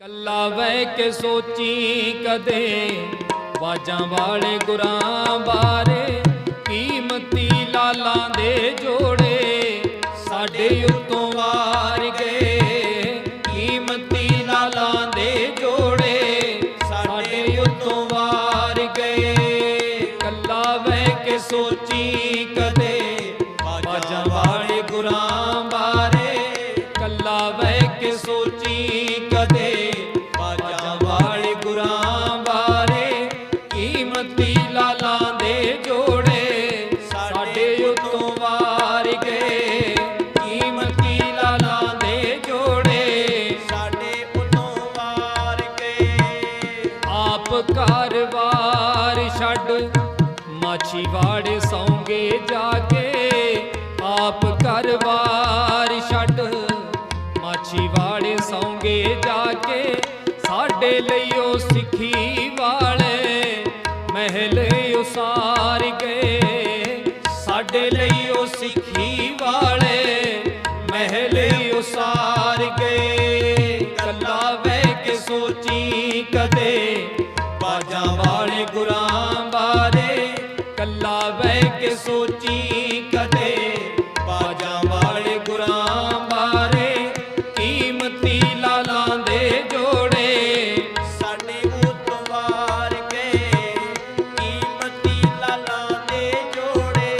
ਕੱਲਾ ਬਹਿ ਕੇ ਸੋਚੀ ਕਦੇ, ਬਾਜਾਂ ਵਾਲੇ ਗੁਰਾਂ ਬਾਰੇ, ਕੀਮਤੀ ਲਾਲਾਂ ਦੇ ਜੋੜੇ, ਸਾਡੇ ਉੱਤੋਂ ਆਏ ਆਪ ਘਰ-ਬਾਰ ਛੱਡ। ਮਾਛੀਵਾੜੇ ਸੌਂਗੇ ਜਾ ਕੇ, ਆਪ ਘਰ-ਬਾਰ ਛੱਡ। ਮਾਛੀਵਾੜੇ ਸੌਂਗੇ ਜਾ ਕੇ, ਸਾਡੇ ਲਈ ਉਹ ਸਿੱਖੀ ਵਾਲੇ ਮਹਿਲ ਉਸਾਰ ਗਏ। ਸਾਡੇ ਲਈ ਉਹ ਸਿੱਖੀ ਵਾਲੇ ਮਹਿਲ ਉਸਾਰ ਗਏ। ਸੋਚੀ ਕਦੇ ਬਾਜਾਂ ਵਾਲੇ ਗੁਰਾਂ ਬਾਰੇ, ਕੀਮਤੀ ਲਾਲਾਂ ਦੇ ਜੋੜੇ। ਸਾਡੇ ਉਤੋਂ ਵਾਰ ਗਏ ਕੀਮਤੀ ਲਾਲਾਂ ਦੇ ਜੋੜੇ,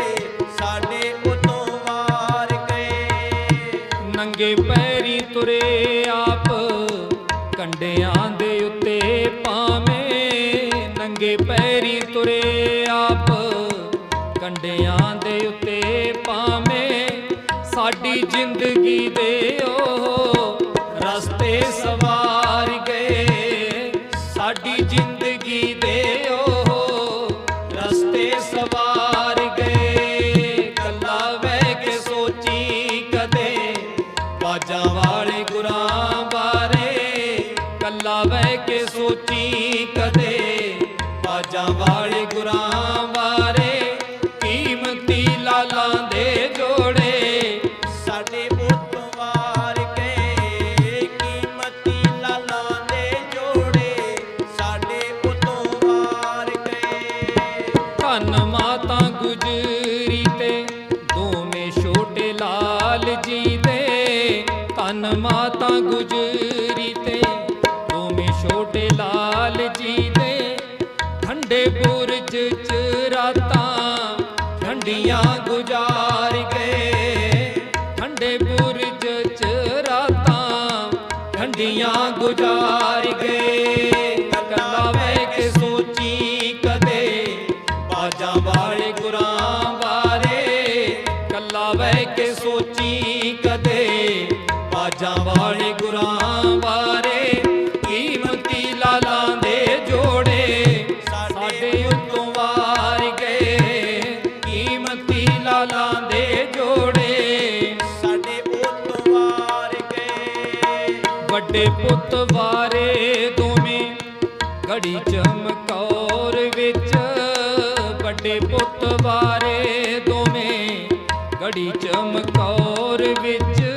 ਸਾਡੇ ਉਤੋਂ ਵਾਰ ਗਏ ਨੰਗੇ ਪੈਰੀ ਤੁਰੇ ਆਪ, ਕੰਡਿਆਂ ਸਾਡੀ ਜ਼ਿੰਦਗੀ ਦੇ ਉਹ ਰਸਤੇ ਸਵਾਰ ਗਏ, ਸਾਡੀ ਜ਼ਿੰਦਗੀ ਦੇ ਉਹ ਰਸਤੇ ਸਵਾਰ ਗਏ ਕੱਲਾ ਬਹਿ ਕੇ ਸੋਚੀ ਕਦੇ। ਬਾਜਾਂ ਵਾਲੇ ਗੁਰਾਂ ਬਾਰੇ ਕੱਲਾ ਬਹਿ ਕੇ ਸੋਚੀ ਕਦੇ। ਬਾਜਾਂ ਵਾਲੇ ਗੁਰਾਂ ਧੰਨ ਮਾਤਾ ਗੁਜਰੀ ਤੇ, ਦੋਵੇਂ ਛੋਟੇ ਲਾਲ ਜੀ ਦੇ ਠੰਡੇ ਬੁਰਜ ਚ ਰਾਤਾਂ, ਠੰਡੀਆਂ ਗੁਜ਼ਾਰ ਗਏ ਠੰਡੇ ਬੁਰਜ ਚ ਰਾਤਾਂ, ਠੰਡੀਆਂ ਗੁਜ਼ਾਰ ਗਏ ਕੱਲਾ ਬਹਿ ਕੇ ਸੋਚੀ ਕਦੇ, ਬਾਜਾਂ ਵਾਲੇ ਗੁਰਾਂ ਵੱਡੇ ਪੁੱਤ ਵਾਰੇ ਦੋਵੇਂ ਘੜੀ ਚਮਕੌਰ ਵਿੱਚ। ਵੱਡੇ ਪੁੱਤ ਵਾਰੇ ਦੋਵੇਂ ਘੜੀ ਚਮਕੌਰ ਵਿੱਚ।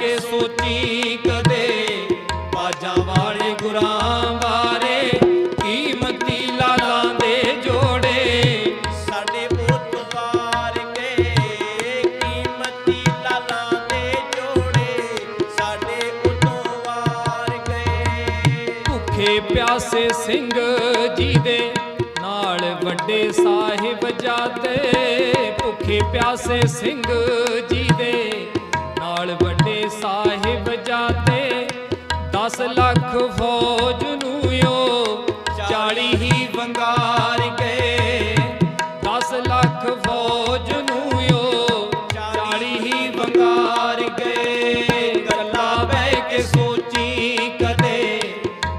ਕੇ ਸੋਚੀ ਕਦੇ, ਬਾਜਾਂ ਵਾਲੇ ਗੁਰਾਂ ਬਾਰੇ, ਕੀਮਤੀ ਲਾਲਾਂ ਦੇ ਜੋੜੇ। ਸਾਡੇ ਉਤੋਂ ਵਾਰ ਗਏ ਕੀਮਤੀ ਲਾਲਾਂ ਦੇ ਜੋੜੇ, ਸਾਡੇ ਉਤੋਂ ਵਾਰ ਗਏ ਭੁੱਖੇ ਪਿਆਸੇ ਸਿੰਘ ਜੀ ਦੇ ਨਾਲ ਵੱਡੇ ਸਾਹਿਬ ਜਾਤੇ, ਭੁੱਖੇ ਪਿਆਸੇ ਸਿੰਘ ਜੀ ਸਾਹਿਬ 10 ਲੱਖ ਫੌਜ ਨੂੰ ਓ 40 ਹੀ ਵੰਗਾਰ ਗਏ 10 ਲੱਖ ਫੌਜ ਨੂੰ ਓ 40 ਹੀ ਵੰਗਾਰ ਗਏ ਗੱਲਾਂ ਬਹਿ ਕੇ ਸੋਚੀ ਕਦੇ,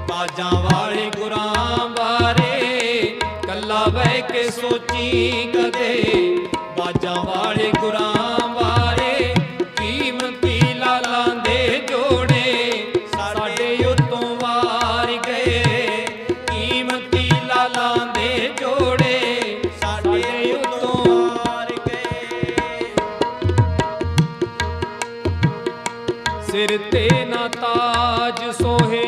ਬਾਜਾਂ ਵਾਲੇ ਗੁਰਾਂ ਬਾਰੇ। ਕੱਲਾ ਬਹਿ ਕੇ ਸੋਚੀ ਕਦੇ, ਬਾਜਾਂ ਵਾਲੇ ਗੁਰਾਂ ਸਿਰ ਤੇ ਨਾ ਤਾਜ ਸੋਹੇ,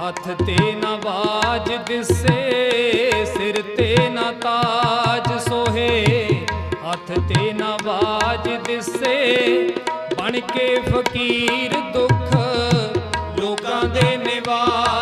ਹੱਥ ਤੇ ਨਾ ਬਾਜ ਦਿਸੇ, ਸਿਰ ਤੇ ਨਾ ਤਾਜ ਸੋਹੇ, ਹੱਥ ਤੇ ਨਾ ਬਾਜ ਦਿਸੇ। ਬਣ ਕੇ ਫਕੀਰ ਦੁੱਖ ਲੋਕਾਂ ਦੇ ਨਿਵਾਜ਼